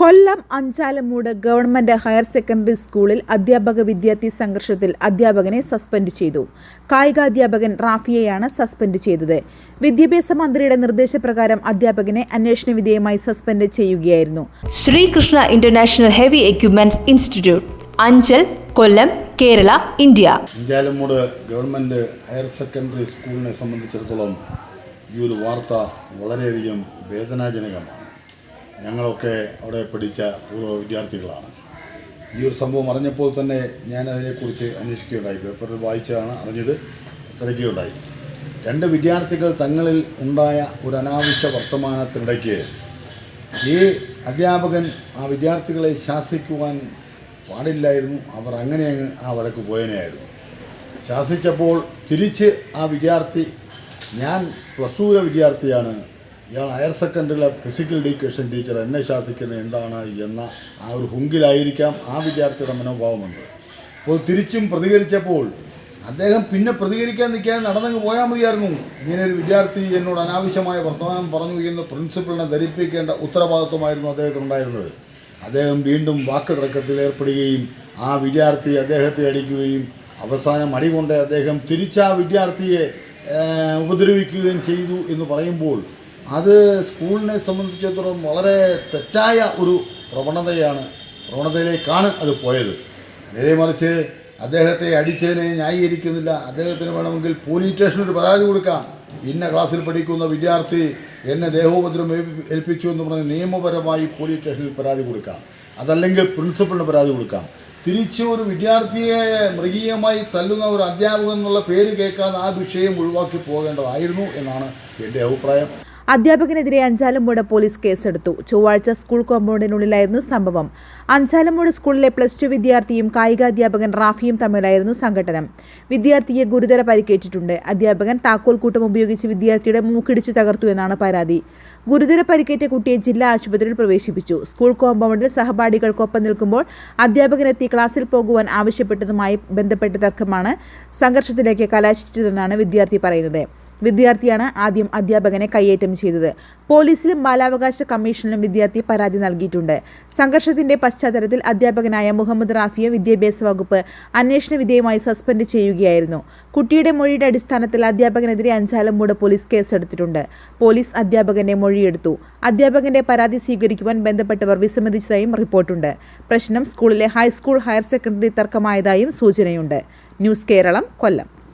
Kollam Anchalamood government higher secondary സ്കൂളിൽ അധ്യാപക വിദ്യാർത്ഥി സംഘർഷത്തിൽ അധ്യാപകനെ സസ്പെൻഡ് ചെയ്തു. കായികാധ്യാപകൻ റാഫിയയാണ് സസ്പെൻഡ് ചെയ്തത്. വിദ്യാഭ്യാസ മന്ത്രിയുടെ നിർദ്ദേശപ്രകാരം അധ്യാപകനെ അന്വേഷണ വിധേയമായി സസ്പെൻഡ് ചെയ്യുകയായിരുന്നു. Sreekrishna international heavy equipments institute Anchal Kollam Kerala India. Anchalamood government higher secondary സ്കൂളിനെ സംബന്ധിച്ചിടത്തോളം ഈ ഒരു വാർത്ത വളരെയധികം വേദനാജനകമാണ്. ഞങ്ങളൊക്കെ അവിടെ പഠിച്ച പൂർവ വിദ്യാർത്ഥികളാണ്. ഈ ഒരു സംഭവം അറിഞ്ഞപ്പോൾ തന്നെ ഞാൻ അതിനെക്കുറിച്ച് അന്വേഷിക്കുകയുണ്ടായി. പേപ്പറിൽ വായിച്ചതാണ് അറിഞ്ഞത് തിരക്കുകയുണ്ടായി രണ്ട് വിദ്യാർത്ഥികൾ തങ്ങളിൽ ഉണ്ടായ ഒരു അനാവശ്യ വർത്തമാനത്തിനിടയ്ക്ക് ഈ അധ്യാപകൻ ആ വിദ്യാർത്ഥികളെ ശാസിക്കുവാൻ പാടില്ലായിരുന്നു. അവർ അങ്ങനെ അങ്ങ് ആ വഴക്ക് പോയനെയായിരുന്നു. ശാസിച്ചപ്പോൾ തിരിച്ച് ആ വിദ്യാർത്ഥി ഞാൻ പ്ലസ് ടുവിലെ വിദ്യാർത്ഥിയാണ് ഇയാൾ ഹയർ സെക്കൻഡറിയിലെ ഫിസിക്കൽ എഡ്യൂക്കേഷൻ ടീച്ചർ എന്നെ ശാസിക്കുന്നത് എന്താണ് എന്ന ആ ഒരു ഹുങ്കിലായിരിക്കാം ആ വിദ്യാർത്ഥിയുടെ മനോഭാവമുണ്ട് അപ്പോൾ തിരിച്ചും പ്രതികരിച്ചപ്പോൾ അദ്ദേഹം പിന്നെ പ്രതികരിക്കാൻ നിൽക്കാതെ നടന്നങ്ങ് പോയാൽ മതിയായിരുന്നു. ഇങ്ങനെ ഒരു വിദ്യാർത്ഥി എന്നോട് അനാവശ്യമായ വർത്തമാനം പറഞ്ഞു എന്ന് പ്രിൻസിപ്പളിനെ ധരിപ്പിക്കേണ്ട ഉത്തരവാദിത്വമായിരുന്നു അദ്ദേഹത്തിനുണ്ടായിരുന്നത് അദ്ദേഹം വീണ്ടും വാക്ക് തർക്കത്തിൽ ഏർപ്പെടുകയും ആ വിദ്യാർത്ഥി അദ്ദേഹത്തെ അടിക്കുകയും അവസാനം അടികൊണ്ട് അദ്ദേഹം തിരിച്ച വിദ്യാർത്ഥിയെ ഉപദ്രവിക്കുകയും ചെയ്തു എന്ന് പറയുമ്പോൾ അത് സ്കൂളിനെ സംബന്ധിച്ചിടത്തോളം വളരെ തെറ്റായ ഒരു പ്രവണതയാണ് പ്രവണതയിലേക്കാണ് അത് പോയത്. നേരെ മറിച്ച് അദ്ദേഹത്തെ അടിച്ചതിനെ ന്യായീകരിക്കുന്നില്ല. അദ്ദേഹത്തിന് വേണമെങ്കിൽ പോലീസ് സ്റ്റേഷനിൽ ഒരു പരാതി കൊടുക്കാം. ഇന്ന ക്ലാസ്സിൽ പഠിക്കുന്ന വിദ്യാർത്ഥി എന്നെ ദേഹോപദ്രം ഏൽപ്പി- ഏൽപ്പിച്ചു എന്ന് പറഞ്ഞ് നിയമപരമായി പോലീസ് സ്റ്റേഷനിൽ പരാതി കൊടുക്കാം. അതല്ലെങ്കിൽ പ്രിൻസിപ്പളിന് പരാതി കൊടുക്കാം. തിരിച്ച് ഒരു വിദ്യാർത്ഥിയെ മൃഗീയമായി തല്ലുന്ന ഒരു അധ്യാപകൻ എന്നുള്ള പേര് കേൾക്കാതെ ആ വിഷയം ഒഴിവാക്കി പോകേണ്ടതായിരുന്നു എന്നാണ് എന്റെ അഭിപ്രായം. അധ്യാപകനെതിരെ അഞ്ചാലമ്മൂട് പോലീസ് കേസെടുത്തു. ചൊവ്വാഴ്ച സ്കൂൾ കോമ്പൗണ്ടിനുള്ളിലായിരുന്നു സംഭവം. അഞ്ചാലമ്മൂട് സ്കൂളിലെ പ്ലസ് ടു വിദ്യാർത്ഥിയും കായികാധ്യാപകൻ റാഫിയും തമ്മിലായിരുന്നു സംഘടനം വിദ്യാർത്ഥിയെ ഗുരുതര പരിക്കേറ്റിട്ടുണ്ട്. അധ്യാപകൻ താക്കോൽ കൂട്ടം ഉപയോഗിച്ച് വിദ്യാർത്ഥിയുടെ മൂക്കിടിച്ച് തകർത്തു എന്നാണ് പരാതി. ഗുരുതര പരിക്കേറ്റ കുട്ടിയെ ജില്ലാ ആശുപത്രിയിൽ പ്രവേശിപ്പിച്ചു. സ്കൂൾ കോമ്പൗണ്ടിൽ സഹപാഠികൾക്കൊപ്പം നിൽക്കുമ്പോൾ അധ്യാപകനെത്തി ക്ലാസ്സിൽ പോകുവാൻ ആവശ്യപ്പെട്ടതുമായി ബന്ധപ്പെട്ട തർക്കമാണ് സംഘർഷത്തിലേക്ക് കലാശിച്ചതെന്നാണ് വിദ്യാർത്ഥി പറയുന്നത്. വിദ്യാർത്ഥിയാണ് ആദ്യം അധ്യാപകനെ കയ്യേറ്റം ചെയ്തത്. പോലീസിലും ബാലാവകാശ കമ്മീഷനിലും വിദ്യാർത്ഥി പരാതി നൽകിയിട്ടുണ്ട്. സംഘർഷത്തിന്റെ പശ്ചാത്തലത്തിൽ അധ്യാപകനായ മുഹമ്മദ് റാഫിയെ വിദ്യാഭ്യാസ വകുപ്പ് അന്വേഷണ വിധേയമായി സസ്പെൻഡ് ചെയ്യുകയായിരുന്നു. കുട്ടിയുടെ മൊഴിയുടെ അടിസ്ഥാനത്തിൽ അധ്യാപകനെതിരെ അഞ്ചാലം മൂട് പോലീസ് കേസെടുത്തിട്ടുണ്ട്. പോലീസ് അധ്യാപകന്റെ മൊഴിയെടുത്തു. അധ്യാപകന്റെ പരാതി സ്വീകരിക്കുവാൻ ബന്ധപ്പെട്ടവർ വിസമ്മതിച്ചതായും റിപ്പോർട്ടുണ്ട്. പ്രശ്നം സ്കൂളിലെ ഹൈസ്കൂൾ ഹയർ സെക്കൻഡറി തർക്കമായതായും സൂചനയുണ്ട്. News Keralam Kollam.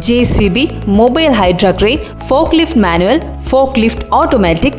J C B mobile hydra crane forklift manual forklift automatic